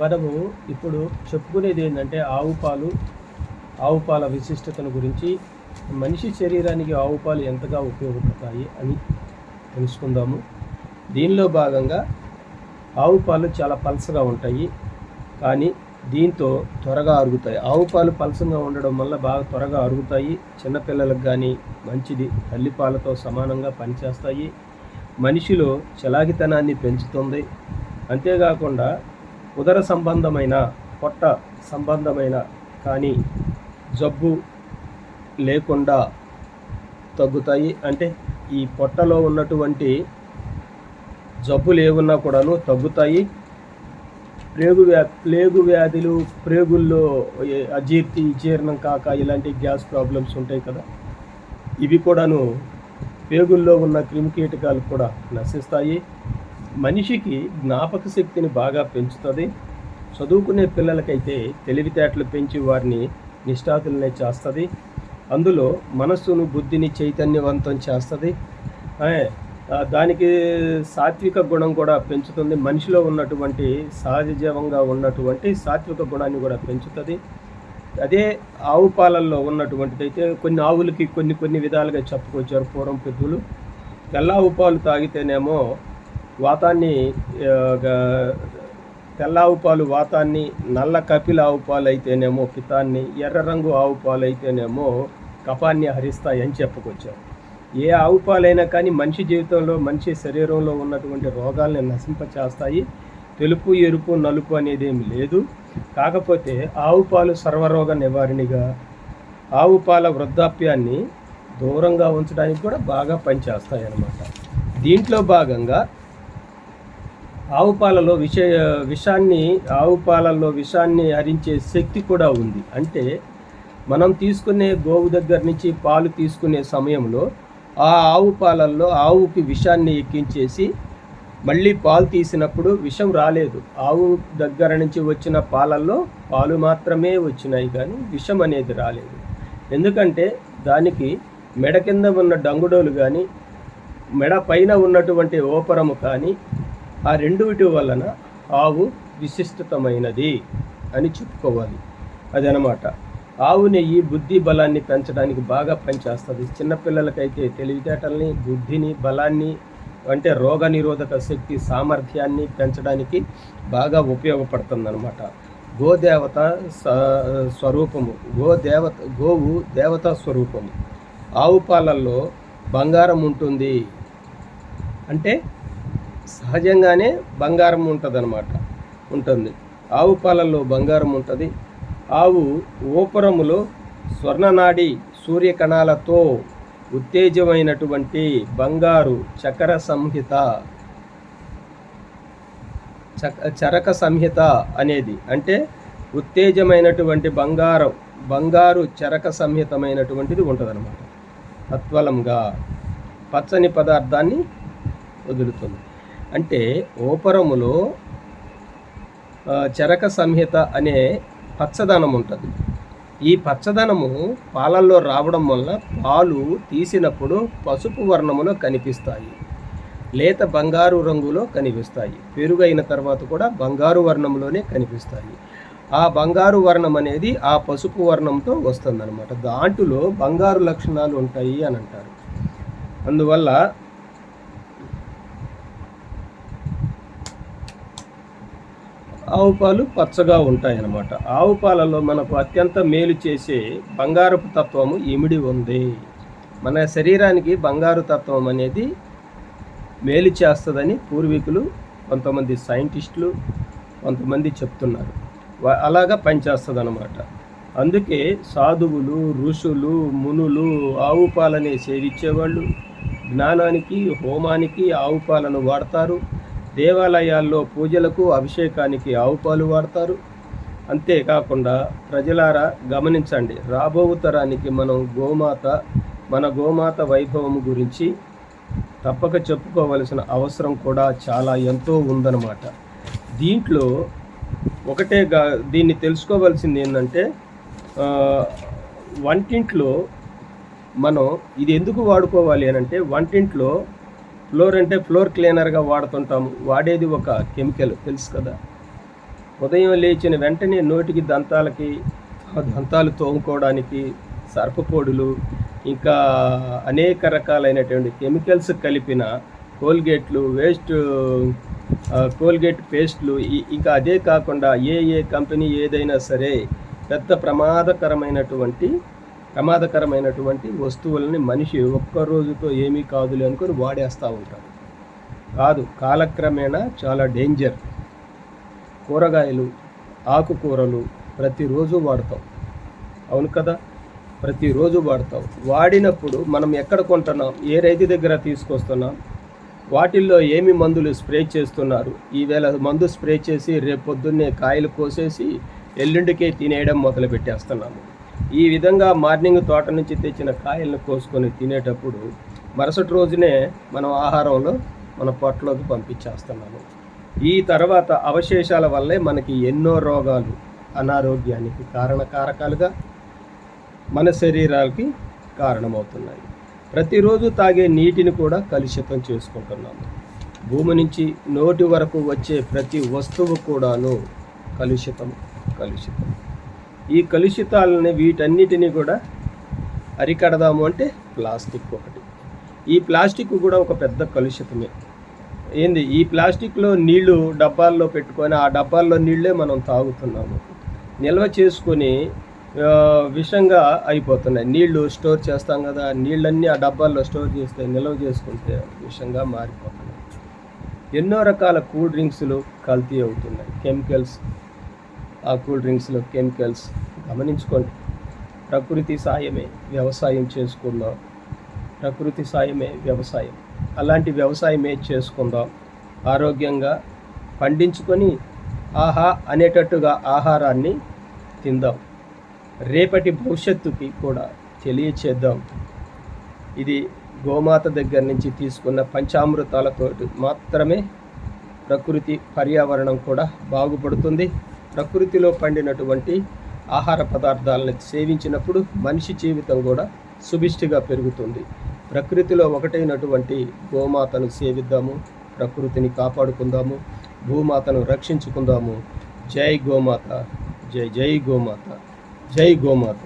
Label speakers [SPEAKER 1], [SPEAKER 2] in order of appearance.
[SPEAKER 1] మనము ఇప్పుడు చెప్పుకునేది ఏంటంటే ఆవు పాలు ఆవు పాల విశిష్టతను గురించి. మనిషి శరీరానికి ఆవు పాలు ఎంతగా ఉపయోగపడతాయి అని తెలుసుకుందాము. దీనిలో భాగంగా ఆవు పాలు చాలా పలసగా ఉంటాయి. కానీ దీంతో త్వరగా అరుగుతాయి. ఆవు పాలు పలసంగా ఉండడం వల్ల బాగా త్వరగా అరుగుతాయి. చిన్నపిల్లలకు కానీ మంచిది. తల్లి పాలతో సమానంగా పనిచేస్తాయి. మనిషిలో చలాకితనాన్ని పెంచుతుంది. అంతేకాకుండా ఉదర సంబంధమైన పొట్ట సంబంధమైన కానీ జబ్బు లేకుండా తగ్గుతాయి. అంటే ఈ పొట్టలో ఉన్నటువంటి జబ్బులు ఏమున్నా కూడాను తగ్గుతాయి. ప్రేగు వ్యా ప్లేగు వ్యాధులు ప్రేగుల్లో అజీర్తి జీర్ణం కాక ఇలాంటి గ్యాస్ ప్రాబ్లమ్స్ ఉంటాయి కదా. ఇవి కూడాను పేగుల్లో ఉన్న క్రిమికీటకాలు కూడా నశిస్తాయి. మనిషికి జ్ఞాపక శక్తిని బాగా పెంచుతుంది. చదువుకునే పిల్లలకైతే తెలివితేటలు పెంచి వారిని నిష్ఠాతులనే చేస్తుంది. అందులో మనస్సును బుద్ధిని చైతన్యవంతం చేస్తుంది. దానికి సాత్విక గుణం కూడా పెంచుతుంది. మనిషిలో ఉన్నటువంటి సహజీవంగా ఉన్నటువంటి సాత్విక గుణాన్ని కూడా పెంచుతుంది. అదే ఆవు పాలల్లో ఉన్నటువంటిది అయితే కొన్ని ఆవులకి కొన్ని కొన్ని విధాలుగా చెప్పుకొచ్చారు పూర్వం పెద్దలు. తెల్ల ఆవు పాలు తాగితేనేమో వాతాన్ని తెల్ల ఆవు పాలు వాతాన్ని నల్ల కపిల ఆవు పాలు అయితేనేమో పితాన్ని ఎర్ర రంగు ఆవు పాలు అయితేనేమో కపాన్ని హరిస్తాయని చెప్పుకొచ్చారు ఏ ఆవు పాలైనా కానీ మనిషి జీవితంలో మనిషి శరీరంలో ఉన్నటువంటి రోగాల్ని నశింపచేస్తాయి. తెలుపు ఎరుపు నలుపు అనేది ఏమి లేదు. కాకపోతే ఆవు పాలు సర్వరోగ నివారణగా ఆవు పాల వృద్ధాప్యాన్ని దూరంగా ఉంచడానికి కూడా బాగా పనిచేస్తాయి అన్నమాట దీంట్లో భాగంగా ఆవు పాలలో విష విషాన్ని ఆవు పాలల్లో విషాన్ని హరించే శక్తి కూడా ఉంది. అంటే మనం తీసుకునే గోవు దగ్గర నుంచి పాలు తీసుకునే సమయంలో ఆ ఆవు పాలల్లో ఆవుకి విషాన్ని ఎక్కించేసి మళ్ళీ పాలు తీసినప్పుడు విషం రాలేదు. ఆవు దగ్గర నుంచి వచ్చిన పాలల్లో పాలు మాత్రమే వచ్చినాయి కానీ విషం అనేది రాలేదు. ఎందుకంటే దానికి మెడ కింద ఉన్న డంగుడోలు కానీ మెడ పైన ఉన్నటువంటి ఓపరము కానీ ఆ రెండుటి వలన ఆవు విశిష్టతమైనది అని చెప్పుకోవాలి. అదనమాట. ఆవు నెయ్యి బుద్ధి బలాన్ని పెంచడానికి బాగా పనిచేస్తుంది. చిన్నపిల్లలకైతే తెలివితేటల్ని బుద్ధిని బలాన్ని అంటే రోగ నిరోధక శక్తి సామర్థ్యాన్ని పెంచడానికి బాగా ఉపయోగపడుతుంది అనమాట గోదేవత స- స్వరూపము. గోదేవత గోవు దేవతా స్వరూపము. ఆవు పాలల్లో బంగారం ఉంటుంది. అంటే సహజంగానే బంగారం ఉంటుంది అనమాట ఉంటుంది. ఆవు పాలల్లో బంగారం ఉంటుంది. ఆవు ఓపురములో స్వర్ణనాడి సూర్యకణాలతో ఉత్తేజమైనటువంటి బంగారు చక్ర సంహిత చక చరక సంహిత అనేది అంటే ఉత్తేజమైనటువంటి బంగారం బంగారు చరక సంహితమైనటువంటిది ఉంటుందన్నమాట. తత్వలంగా పచ్చని పదార్థాన్ని వదులుతుంది. అంటే ఓపరములో చరక సంహిత అనే పచ్చదనం ఉంటుంది. ఈ పచ్చదనము పాలల్లో రావడం వల్ల పాలు తీసినప్పుడు పసుపు వర్ణములో కనిపిస్తాయి. లేత బంగారు రంగులో కనిపిస్తాయి. పెరుగైన తర్వాత కూడా బంగారు వర్ణంలోనే కనిపిస్తాయి. ఆ బంగారు వర్ణం అనేది ఆ పసుపు వర్ణంతో వస్తుందన్నమాట. దాంట్లో బంగారు లక్షణాలు ఉంటాయి అని అంటారు. అందువల్ల ఆవు పాలు పచ్చగా ఉంటాయి అన్నమాట ఆవు పాలలో మనకు అత్యంత మేలు చేసే బంగారపు తత్వము ఇమిడి ఉంది. మన శరీరానికి బంగారు తత్వం అనేది మేలు చేస్తుందని పూర్వీకులు కొంతమంది సైంటిస్టులు కొంతమంది చెప్తున్నారు. అలాగా పనిచేస్తుంది అనమాట అందుకే సాధువులు ఋషులు మునులు ఆవు పాలనే సేవించేవాళ్ళు. జ్ఞానానికి హోమానికి ఆవు పాలను వాడతారు. దేవాలయాల్లో పూజలకు అభిషేకానికి ఆవు పాలు వాడతారు. అంతేకాకుండా ప్రజలారా గమనించండి రాబో తరానికి మనం గోమాత మన గోమాత వైభవం గురించి తప్పక చెప్పుకోవలసిన అవసరం కూడా చాలా ఎంతో ఉందన్నమాట. దీంట్లో ఒకటే గా దీన్ని తెలుసుకోవాల్సింది ఏంటంటే వంటింట్లో మనం ఇది ఎందుకు వాడుకోవాలి అని అంటే వంటింట్లో ఫ్లోర్ అంటే ఫ్లోర్ క్లీనర్గా వాడుతుంటాము. వాడేది ఒక కెమికల్ తెలుసు కదా? ఉదయం లేచిన వెంటనే నోటికి దంతాలకి దంతాలు తోముకోవడానికి సర్పపోడులు ఇంకా అనేక రకాలైనటువంటి కెమికల్స్ కలిపిన కోల్గేట్లు వేస్ట్ కోల్గేట్ పేస్ట్లు ఇంకా అదే కాకుండా ఏ ఏ కంపెనీ ఏదైనా సరే పెద్ద ప్రమాదకరమైనటువంటి ప్రమాదకరమైనటువంటి వస్తువులని మనిషి ఒక్క రోజుతో ఏమీ కాదులే అనుకొని వాడేస్తూ ఉంటాడు. కాదు కాలక్రమేణా చాలా డేంజర్. కూరగాయలు ఆకుకూరలు ప్రతిరోజు వాడతాం. అవును కదా? ప్రతిరోజు వాడతాం. వాడినప్పుడు మనం ఎక్కడ కొంటున్నాం? ఏ రైతు దగ్గర తీసుకొస్తున్నాం? వాటిల్లో ఏమి మందులు స్ప్రే చేస్తున్నారు? ఈవేళ మందు స్ప్రే చేసి రేపు పొద్దున్నే కాయలు కోసేసి ఎల్లుండికే తినేయడం మొదలు పెట్టేస్తున్నాము ఈ విధంగా మార్నింగ్ తోట నుంచి తెచ్చిన కాయలను కోసుకొని తినేటప్పుడు మరుసటి రోజునే మనం ఆహారంలో మన పొట్టలోకి పంపించేస్తున్నాము. ఈ తర్వాత అవశేషాల వల్లే మనకి ఎన్నో రోగాలు అనారోగ్యానికి కారణకారకాలుగా మన శరీరాలకి కారణమవుతున్నాయి. ప్రతిరోజు తాగే నీటిని కూడా కలుషితం చేసుకుంటున్నాము. భూమి నుంచి నోటి వరకు వచ్చే ప్రతి వస్తువు కూడాను కలుషితం కలుషితం. ఈ కలుషితాలని వీటన్నిటిని కూడా అరికడదాము అంటే ప్లాస్టిక్ ఒకటి. ఈ ప్లాస్టిక్ కూడా ఒక పెద్ద కలుషితమే. ఏంది? ఈ ప్లాస్టిక్లో నీళ్ళు డబ్బాల్లో పెట్టుకొని ఆ డబ్బాల్లో నీళ్ళే మనం తాగుతున్నాము. నిల్వ చేసుకొని విషంగా అయిపోతున్నాయి. నీళ్ళు స్టోర్ చేస్తాం కదా నీళ్ళన్నీ ఆ డబ్బాల్లో స్టోర్ చేస్తే నిల్వ చేసుకుంటే విషంగా మారిపోతున్నాయి. ఎన్నో రకాల కూల్ డ్రింక్స్లు కల్తీ అవుతున్నాయి. కెమికల్స్ ఆ కూల్ డ్రింక్స్లో కెమికల్స్ గమనించుకోండి. ప్రకృతి సాయమే వ్యవసాయం చేసుకుందాం. ప్రకృతి సాయమే వ్యవసాయం. అలాంటి వ్యవసాయమే చేసుకుందాం. ఆరోగ్యంగా పండించుకొని ఆహా అనేటట్టుగా ఆహారాన్ని తిందాం. రేపటి భవిష్యత్తుకి కూడా తెలియచేద్దాం. ఇది గోమాత దగ్గర నుంచి తీసుకున్న పంచామృతాలతో మాత్రమే ప్రకృతి పర్యావరణం కూడా బాగుపడుతుంది. ప్రకృతిలో పండినటువంటి ఆహార పదార్థాలను సేవించినప్పుడు మనిషి జీవితం కూడా సుభిష్టిగా పెరుగుతుంది. ప్రకృతిలో ఒకటైనటువంటి గోమాతను సేవిద్దాము ప్రకృతిని కాపాడుకుందాము భూమాతను రక్షించుకుందాము. జై గోమాత జై జై గోమాత జై గోమాత.